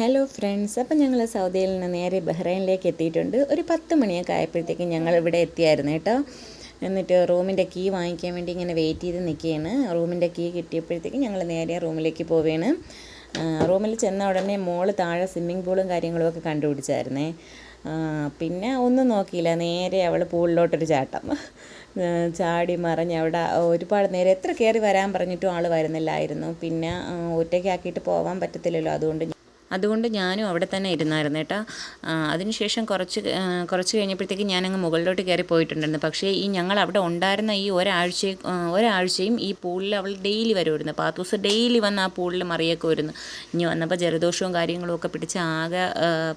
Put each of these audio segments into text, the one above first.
Hello friends അപ്പം ഞങ്ങൾ സൗദിയിൽ നിന്ന് നേരെ ബഹ്റൈനിലേക്ക് എത്തിയിട്ടുണ്ട്. ഒരു പത്ത് മണിയൊക്കെ ആയപ്പോഴത്തേക്കും ഞങ്ങൾ ഇവിടെ എത്തിയായിരുന്നു കേട്ടോ. എന്നിട്ട് റൂമിന്റെ കീ വാങ്ങിക്കാൻ വേണ്ടി ഇങ്ങനെ വെയിറ്റ് ചെയ്ത് നിൽക്കുകയാണ് റൂമിന്റെ കീ കിട്ടിയപ്പോഴത്തേക്കും ഞങ്ങൾ നേരെ റൂമിലേക്ക് പോവുകയാണ്. റൂമിൽ ചെന്ന ഉടനെ മോൾ താഴെ സ്വിമ്മിംഗ് പൂളും കാര്യങ്ങളും ഒക്കെ കണ്ടുപിടിച്ചായിരുന്നേ. പിന്നെ ഒന്നും നോക്കിയില്ല. നേരെ അവൾ പൂളിലോട്ടൊരു ചാട്ടം. ചാടി മറിഞ്ഞ് അവിടെ ഒരുപാട് നേരം എത്ര കയറി വരാൻ പറഞ്ഞിട്ടും ആൾ വരുന്നില്ലായിരുന്നു. പിന്നെ ഒറ്റയ്ക്കാക്കിയിട്ട് പോകാൻ പറ്റത്തില്ലല്ലോ. അതുകൊണ്ട് അതുകൊണ്ട് ഞാനും അവിടെ തന്നെ ഇരുന്നായിരുന്നു കേട്ടോ. അതിനുശേഷം കുറച്ച് കുറച്ച് കഴിഞ്ഞപ്പോഴത്തേക്ക് ഞാനങ്ങ് മുകളിലോട്ട് കയറി പോയിട്ടുണ്ടായിരുന്നു. പക്ഷേ ഈ ഞങ്ങൾ അവിടെ ഉണ്ടായിരുന്ന ഈ ഒരാഴ്ച ഒരാഴ്ചയും ഈ പൂളിൽ അവൾ ഡെയിലി വരുമായിരുന്നു. പാത്തൂസ് ഡെയിലി വന്ന് ആ പൂളിൽ മറിയൊക്കെ വരുന്നു. ഇനി വന്നപ്പോൾ ജലദോഷവും കാര്യങ്ങളും ഒക്കെ പിടിച്ച് ആകെ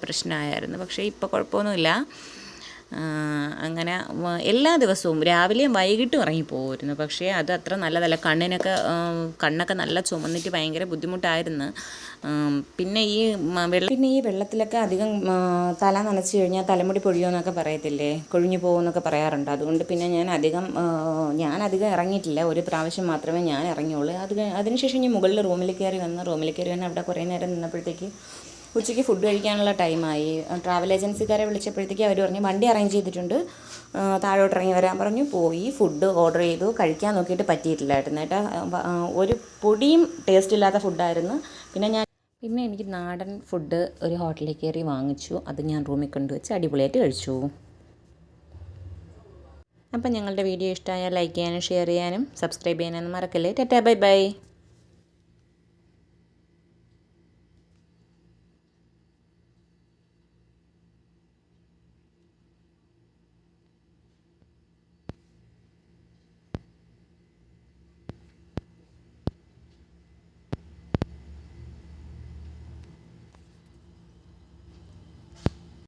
പ്രശ്നമായിരുന്നു. പക്ഷേ ഇപ്പോൾ കുഴപ്പമൊന്നുമില്ല. അങ്ങനെ എല്ലാ ദിവസവും രാവിലെയും വൈകിട്ടും ഇറങ്ങിപ്പോകുമായിരുന്നു പക്ഷേ അത് അത്ര നല്ലതല്ല. കണ്ണിനൊക്കെ കണ്ണൊക്കെ നല്ല ചുമന്നിട്ട് ഭയങ്കര ബുദ്ധിമുട്ടായിരുന്നു. പിന്നെ ഈ വെള്ളം പിന്നെ ഈ വെള്ളത്തിലൊക്കെ അധികം തല നനച്ച് കഴിഞ്ഞാൽ തലമുടി പൊഴിയോന്നൊക്കെ പറയത്തില്ലേ? കൊഴിഞ്ഞു പോകുമെന്നൊക്കെ പറയാറുണ്ട്. അതുകൊണ്ട് പിന്നെ ഞാൻ അധികം ഞാൻ അധികം ഇറങ്ങിയിട്ടില്ല. ഒരു പ്രാവശ്യം മാത്രമേ ഞാൻ ഇറങ്ങിയുള്ളൂ. അത് അതിനുശേഷം ഞാൻ മുകളിൽ റൂമിൽ കയറി വന്ന് റൂമിൽ കയറി വന്ന് അവിടെ കുറേ നേരം നിന്നപ്പോഴത്തേക്ക് ഉച്ചയ്ക്ക് ഫുഡ് കഴിക്കാനുള്ള ടൈമായി ട്രാവൽ ഏജൻസിക്കാരെ വിളിച്ചപ്പോഴത്തേക്ക് അവർ പറഞ്ഞു വണ്ടി അറേഞ്ച് ചെയ്തിട്ടുണ്ട്. താഴോട്ട് ഇറങ്ങി വരാൻ പറഞ്ഞു പോയി ഫുഡ് ഓർഡർ ചെയ്തു. കഴിക്കാൻ നോക്കിയിട്ട് പറ്റിയിട്ടില്ലായിരുന്നു കേട്ടോ ഒരു പൊടിയും ടേസ്റ്റ് ഇല്ലാത്ത ഫുഡായിരുന്നു പിന്നെ ഞാൻ പിന്നെ എനിക്ക് നാടൻ ഫുഡ് ഒരു ഹോട്ടലിൽ കയറി വാങ്ങിച്ചു. അത് ഞാൻ റൂമിൽ കൊണ്ടുവച്ച് അടിപൊളിയായിട്ട് കഴിച്ചു. അപ്പം ഞങ്ങളുടെ വീഡിയോ ഇഷ്ടമായാൽ ലൈക്ക് ചെയ്യാനും ഷെയർ ചെയ്യാനും സബ്സ്ക്രൈബ് ചെയ്യാനൊന്നും മറക്കല്ലേ. Tata bye bye.